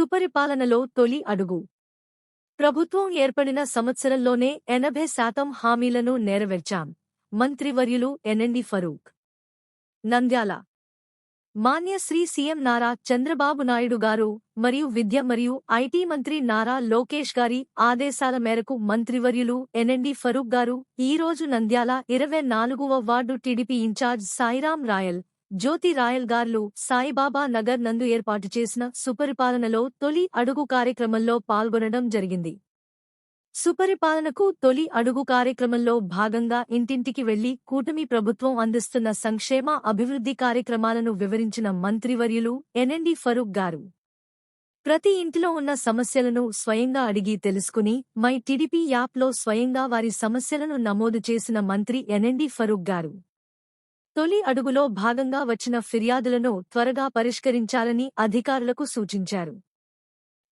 సుపరిపాలనలో తొలి అడుగు. ప్రభుత్వం ఏర్పడిన సంవత్సరంలోనే ఎనభై శాతం హామీలను నెరవేర్చాం. మంత్రివర్యులు ఎన్ఎండి ఫరూక్. నంద్యాల. మాన్య శ్రీ సీఎం నారా చంద్రబాబు నాయుడు గారు మరియు విద్య మరియు ఐటీ మంత్రి నారా లోకేష్ గారి ఆదేశాల మేరకు మంత్రివర్యులు ఎన్ఎండి ఫరూక్ గారు ఈ రోజు నంద్యాల ఇరవై నాలుగవ ward TDP incharge Sairam Royal Jyothi Royal గార్లు Saibaba Nagar నందు ఏర్పాటు చేసిన సుపరిపాలనలో తొలి అడుగు కార్యక్రమంలో పాల్గొనడం జరిగింది. సుపరిపాలనకు తొలి అడుగు కార్యక్రమంలో భాగంగా ఇంటింటికి వెళ్ళి కూటమి ప్రభుత్వం అందిస్తున్న సంక్షేమ అభివృద్ధి కార్యక్రమాలను వివరించిన మంత్రివర్యులు ఎన్ఎండి ఫరూక్ గారు. ప్రతి ఇంటిలో ఉన్న సమస్యలను స్వయంగా అడిగి తెలుసుకుని మై టిడిపి యాప్లో స్వయంగా వారి సమస్యలను నమోదు చేసిన మంత్రి ఎన్ఎండి ఫరూక్ గారు. తొలి అడుగులో భాగంగా వచ్చిన ఫిర్యాదులను త్వరగా పరిష్కరించాలని అధికారులకు సూచించారు.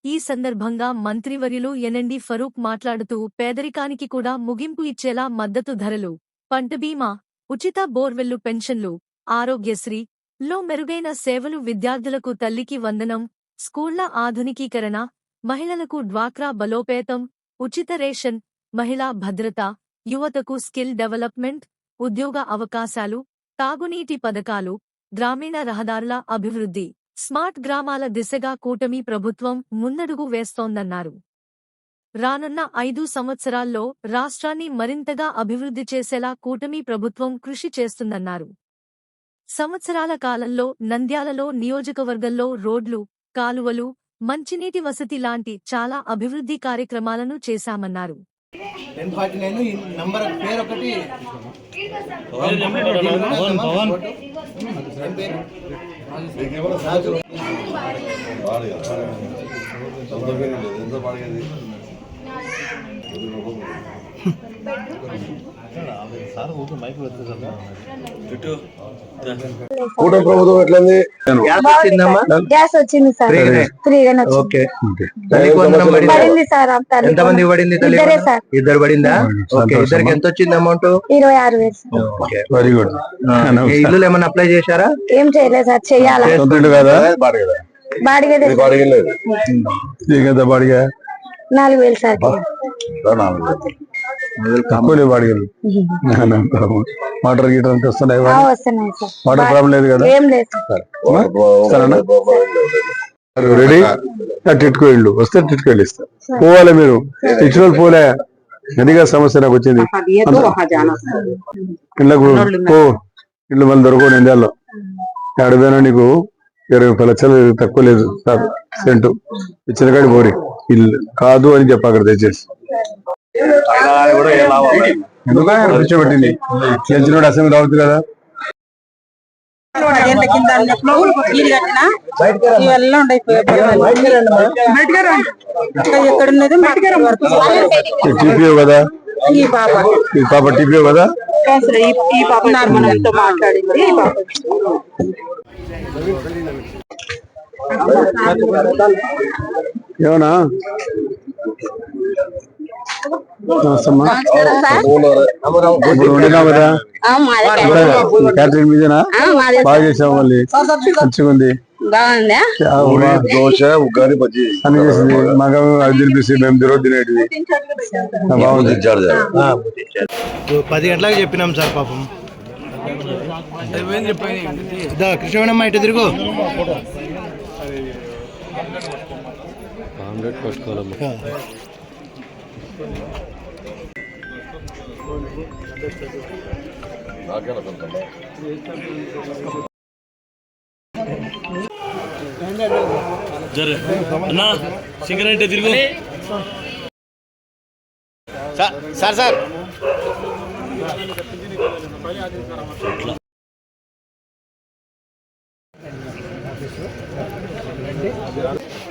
ఈ సందర్భంగా మంత్రివర్యులు ఎన్ఎండి ఫరూక్ మాట్లాడుతూ పేదరికానికి కూడా ముగింపు ఇచ్చేలా మద్దతు ధరలు పంట బీమా ఉచిత బోర్వెల్లు పెన్షన్లు ఆరోగ్యశ్రీ లో మెరుగైన సేవలు విద్యార్థులకు తల్లికి వందనం స్కూళ్ళ ఆధునికీకరణ మహిళలకు డ్వాక్రా బలోపేతం ఉచిత రేషన్ మహిళా భద్రత యువతకు స్కిల్ డెవలప్మెంట్ ఉద్యోగ అవకాశాలు తాగునీటి పథకాలు గ్రామీణ రహదారుల అభివృద్ధి స్మార్ట్ గ్రామాల దిశగా కూటమి ప్రభుత్వం ముందడుగు వేస్తోందన్నారు. రానున్న ఐదు సంవత్సరాల్లో రాష్ట్రాన్ని మరింతగా అభివృద్ధి చేసేలా కూటమి ప్రభుత్వం కృషి చేస్తుందన్నారు. సంవత్సరాల కాలంలో నంద్యాలలో నియోజకవర్గంలో రోడ్లు కాలువలు మంచినీటి వసతి లాంటి చాలా అభివృద్ధి కార్యక్రమాలను చేశామన్నారు. టెన్ ఫార్టీ నైన్ ఈ నంబర్ పేరు? ఒకటి ఎంత సార్ కూటమి ప్రభుత్వం ఎట్లంది? గ్యాస్ వచ్చింది సార్. ఫ్రీగానే వచ్చింది ఓకే. తల్లికి వందనం పడిందా? సార్ ఎంత మంది పడింది ఇద్దరే? సార్. పడిందా? ఓకే. ఇద్దరికి ఎంత వచ్చింది అమౌంట్ ఇరవై ఆరు వేలు సార్. Very good. ఇల్లు ఏమైనా అప్లై చేశారా? ఏం చేయలేదు సార్. చెయ్యాలా బాడిగ బాడిగ లేదు? నీకెంత బాడిగ? నాలుగు వేలు. వాటర్ గీటర్ అంత వస్తున్నాయి వాటర్ ప్రాబ్లం లేదు కదా? ఏం లేదు సార్. ఇస్తానా రెడీ? టిట్కో ఇల్లు. వస్తే టిట్కో ఇల్లు ఇస్తా. పోవాలి మీరు. ఇచ్చిన వాళ్ళు పోలే. ఎందుగా సమస్య నాకు వచ్చింది. ఇళ్ళకు పో. ఇల్లు మళ్ళీ దొరకవు నిందాల్లో. ఏడదైనా నీకు ఇరవై ముప్పై లక్షలు తక్కువ లేదు సార్. సెంటు. ఇచ్చిన కాడి పోరి. ఇల్లు కాదు అని చెప్పి అక్కడ దయచేసి. ఎందుకు ఆయన కూర్చోబెట్టింది అసెంబ్లీ రావచ్చు కదా. పదేళ్ళ కింద అన్నప్పుడు ఇల్లు కట్టినా ఇవల్ల ఉండైపోయాయి ఎక్కడున్నది? టీపీఓ కదా? ఈ పాప. ఈ పాప టీపీఓ కదా? అసలు ఈ- ఈ పాప నార్మల్తో మాట్లాడింది. ఈ పాప. ఏమన్నా? క్యాటరింగ్ మీదేనా? బాగా చేసావు మళ్ళీ. మంచిగా ఉంది బాగుందా దోశ ఉగ్గాని బజ్జి. అన్ని చేసింది. మాకు అది మేము తిరగ తినేటివి. బాగుంది. పది గంటలకు చెప్పినాం సార్ పాపం. ఇటు తిరుగు. అన్నా సిగరెట్ తిరుగు సార్ సార్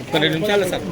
ఒక్క రెండు నిమిషాలు సార్